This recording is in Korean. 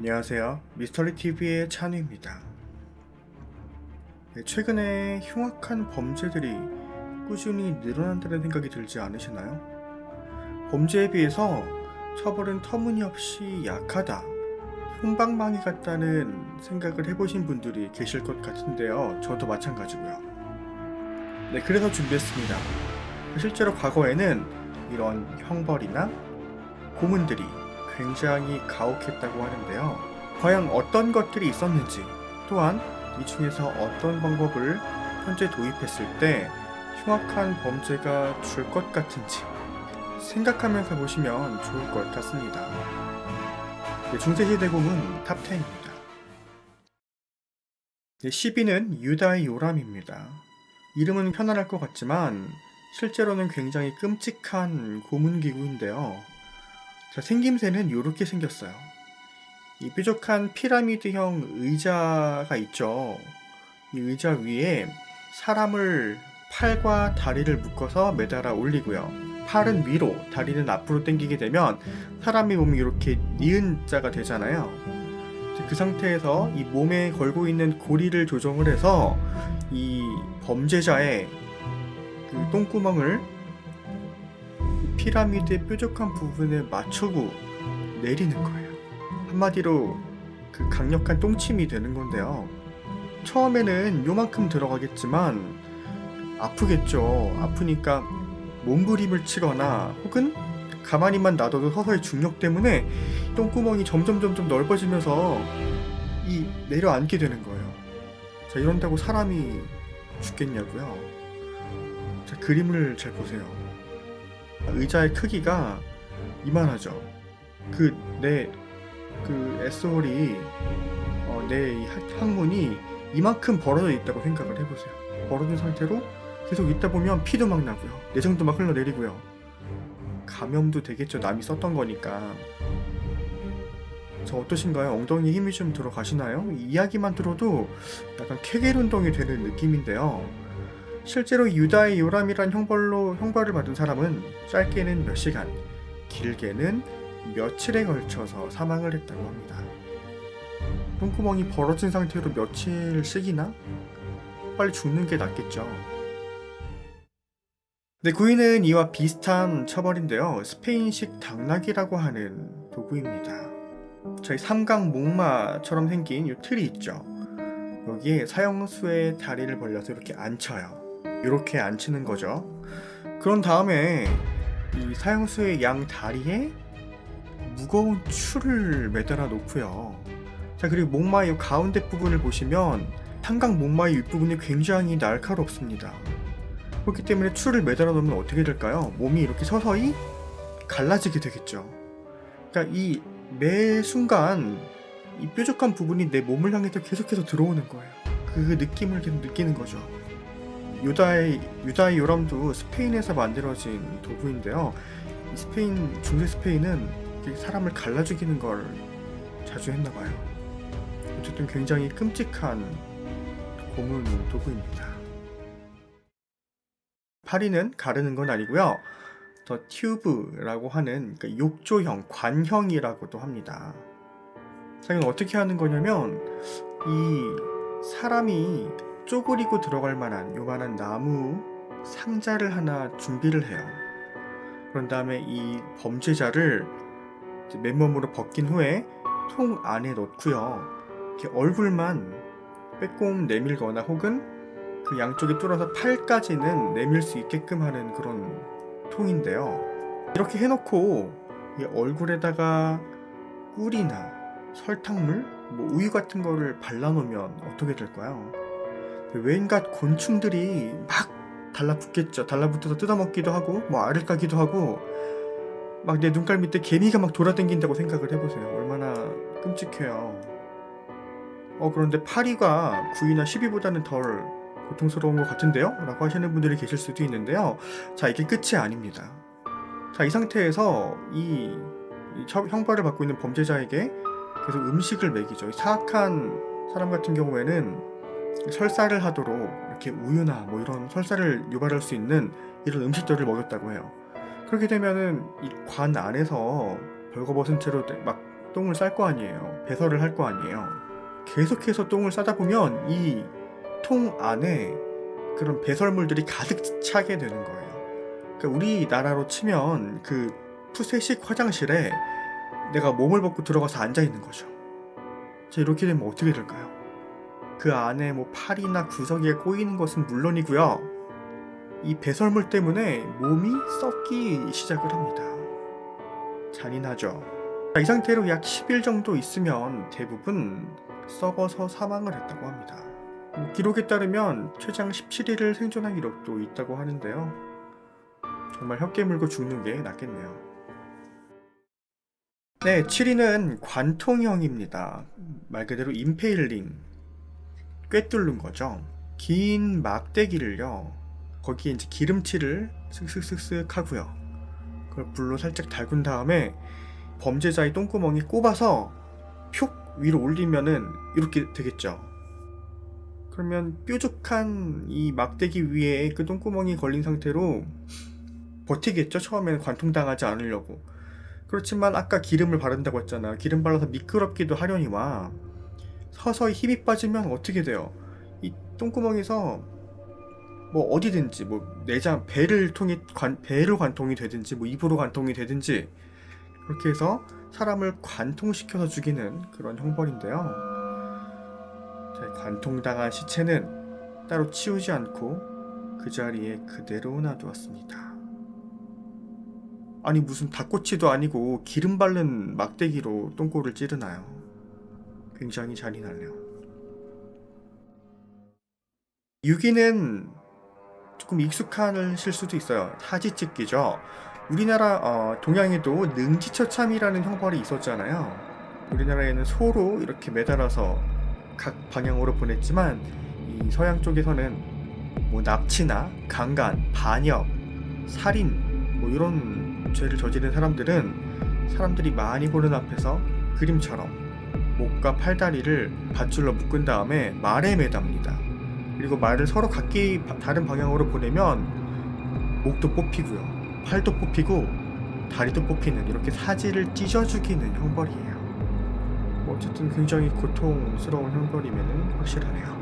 안녕하세요. 미스터리TV의 찬우입니다. 네, 최근에 흉악한 범죄들이 꾸준히 늘어난다는 생각이 들지 않으시나요? 범죄에 비해서 처벌은 터무니없이 약하다. 흉방망이 같다는 생각을 해보신 분들이 계실 것 같은데요. 저도 마찬가지고요. 네, 그래서 준비했습니다. 실제로 과거에는 이런 형벌이나 고문들이 굉장히 가혹했다고 하는데요. 과연 어떤 것들이 있었는지, 또한 이 중에서 어떤 방법을 현재 도입했을 때 흉악한 범죄가 줄 것 같은지 생각하면서 보시면 좋을 것 같습니다. 네, 중세시대 고문 탑10입니다. 네, 10위는 유다의 요람입니다. 이름은 편안할 것 같지만 실제로는 굉장히 끔찍한 고문기구인데요. 자, 생김새는 이렇게 생겼어요. 이 뾰족한 피라미드형 의자가 있죠. 이 의자 위에 사람을 팔과 다리를 묶어서 매달아 올리고요. 팔은 위로, 다리는 앞으로 당기게 되면 사람의 몸이 이렇게 니은 자가 되잖아요. 그 상태에서 이 몸에 걸고 있는 고리를 조정을 해서 이 범죄자의 그 똥구멍을 피라미드의 뾰족한 부분에 맞추고 내리는 거예요. 한마디로 그 강력한 똥침이 되는 건데요. 처음에는 요만큼 들어가겠지만 아프겠죠. 아프니까 몸부림을 치거나 혹은 가만히만 놔둬도 서서히 중력 때문에 똥구멍이 점점 점점 넓어지면서 이 내려앉게 되는 거예요. 자 이런다고 사람이 죽겠냐고요. 자 그림을 잘 보세요. 의자의 크기가 이만하죠. 그 내 그 에소홀이 어, 내 항문이 이만큼 벌어져 있다고 생각을 해보세요. 벌어진 상태로 계속 있다 보면 피도 막 나고요. 내장도 막 흘러내리고요. 감염도 되겠죠. 남이 썼던 거니까. 저 어떠신가요? 엉덩이에 힘이 좀 들어가시나요? 이야기만 들어도 약간 케겔 운동이 되는 느낌인데요. 실제로 유다의 요람이란 형벌로 형벌을 받은 사람은 짧게는 몇 시간, 길게는 며칠에 걸쳐서 사망을 했다고 합니다. 똥구멍이 벌어진 상태로 며칠씩이나 빨리 죽는 게 낫겠죠. 네, 구이는 이와 비슷한 처벌인데요. 스페인식 당나귀라고 하는 도구입니다. 저희 삼각 목마처럼 생긴 이 틀이 있죠. 여기에 사형수의 다리를 벌려서 이렇게 앉혀요. 이렇게 앉히는 거죠. 그런 다음에 이 사형수의 양 다리에 무거운 줄을 매달아 놓고요. 자 그리고 목마의 가운데 부분을 보시면 삼각 목마의 윗부분이 굉장히 날카롭습니다. 그렇기 때문에 줄을 매달아 놓으면 어떻게 될까요? 몸이 이렇게 서서히 갈라지게 되겠죠. 그러니까 이 매 순간 이 뾰족한 부분이 내 몸을 향해서 계속해서 들어오는 거예요. 그 느낌을 계속 느끼는 거죠. 유다의 유다의 요람도 스페인에서 만들어진 도구인데요. 이 스페인 중세 스페인은 사람을 갈라 죽이는 걸 자주 했나 봐요. 어쨌든 굉장히 끔찍한 고문 도구입니다. 파리는 가르는 건 아니고요. 더 튜브라고 하는 그러니까 욕조형, 관형이라고도 합니다. 자, 이건 어떻게 하는 거냐면 이 사람이 쪼그리고 들어갈 만한 요만한 나무 상자를 하나 준비를 해요. 그런 다음에 이 범죄자를 맨몸으로 벗긴 후에 통 안에 넣고요. 이렇게 얼굴만 빼꼼 내밀거나 혹은 그 양쪽에 뚫어서 팔까지는 내밀 수 있게끔 하는 그런 통인데요. 이렇게 해놓고 이 얼굴에다가 꿀이나 설탕물, 뭐 우유 같은 거를 발라놓으면 어떻게 될까요? 왠갖 곤충들이 막 달라붙겠죠. 달라붙어서 뜯어먹기도 하고, 뭐 알을 까기도 하고, 막 내 눈깔 밑에 개미가 막 돌아다닌다고 생각을 해보세요. 얼마나 끔찍해요. 어, 그런데 파리가 9위나 10위보다는 덜 고통스러운 것 같은데요? 라고 하시는 분들이 계실 수도 있는데요. 자, 이게 끝이 아닙니다. 자, 이 상태에서 이, 이 형벌을 받고 있는 범죄자에게 계속 음식을 먹이죠. 사악한 사람 같은 경우에는 설사를 하도록 이렇게 우유나 뭐 이런 설사를 유발할 수 있는 이런 음식들을 먹였다고 해요. 그렇게 되면은 이 관 안에서 벌거벗은 채로 막 똥을 쌀 거 아니에요. 배설을 할 거 아니에요. 계속해서 똥을 싸다 보면 이 통 안에 그런 배설물들이 가득 차게 되는 거예요. 그러니까 우리나라로 치면 그 푸세식 화장실에 내가 몸을 벗고 들어가서 앉아 있는 거죠. 자, 이렇게 되면 어떻게 될까요? 그 안에 뭐 팔이나 구석에 꼬이는 것은 물론이고요. 이 배설물 때문에 몸이 썩기 시작을 합니다. 잔인하죠. 자, 이 상태로 약 10일 정도 있으면 대부분 썩어서 사망을 했다고 합니다. 음, 기록에 따르면 최장 17일을 생존한 기록도 있다고 하는데요. 정말 혀깨 물고 죽는 게 낫겠네요. 네, 7위는 관통형입니다. 말 그대로 임페일링, 꿰뚫는 거죠. 긴 막대기를요. 거기에 이제 기름칠을 슥슥슥슥 하고요. 그걸 불로 살짝 달군 다음에 범죄자의 똥구멍에 꼽아서 표 위로 올리면은 이렇게 되겠죠. 그러면 뾰족한 이 막대기 위에 그 똥구멍이 걸린 상태로 버티겠죠. 처음에는 관통당하지 않으려고. 그렇지만 아까 기름을 바른다고 했잖아. 기름 발라서 미끄럽기도 하려니와 서서히 힘이 빠지면 어떻게 돼요? 이 똥구멍에서 뭐 어디든지 뭐 내장 배를 통해 관, 배로 관통이 되든지 뭐 입으로 관통이 되든지 그렇게 해서 사람을 관통시켜서 죽이는 그런 형벌인데요. 자, 관통당한 시체는 따로 치우지 않고 그 자리에 그대로 놔두었습니다. 아니 무슨 닭꼬치도 아니고 기름 바른 막대기로 똥꼬를 찌르나요? 굉장히 잔인하네요. 6위는 조금 익숙하실 수도 있어요. 사지 찍기죠. 우리나라 어, 동양에도 능지처참이라는 형벌이 있었잖아요. 우리나라에는 소로 이렇게 매달아서 각 방향으로 보냈지만 이 서양 쪽에서는 뭐 납치나 강간, 반역, 살인 뭐 이런 죄를 저지른 사람들은 사람들이 많이 보는 앞에서 그림처럼 목과 팔다리를 밧줄로 묶은 다음에 말에 매답니다. 그리고 말을 서로 각기 바- 다른 방향으로 보내면 목도 뽑히고요. 팔도 뽑히고 다리도 뽑히는 이렇게 사지를 찢어 죽이는 형벌이에요. 뭐 어쨌든 굉장히 고통스러운 형벌임에는 확실하네요.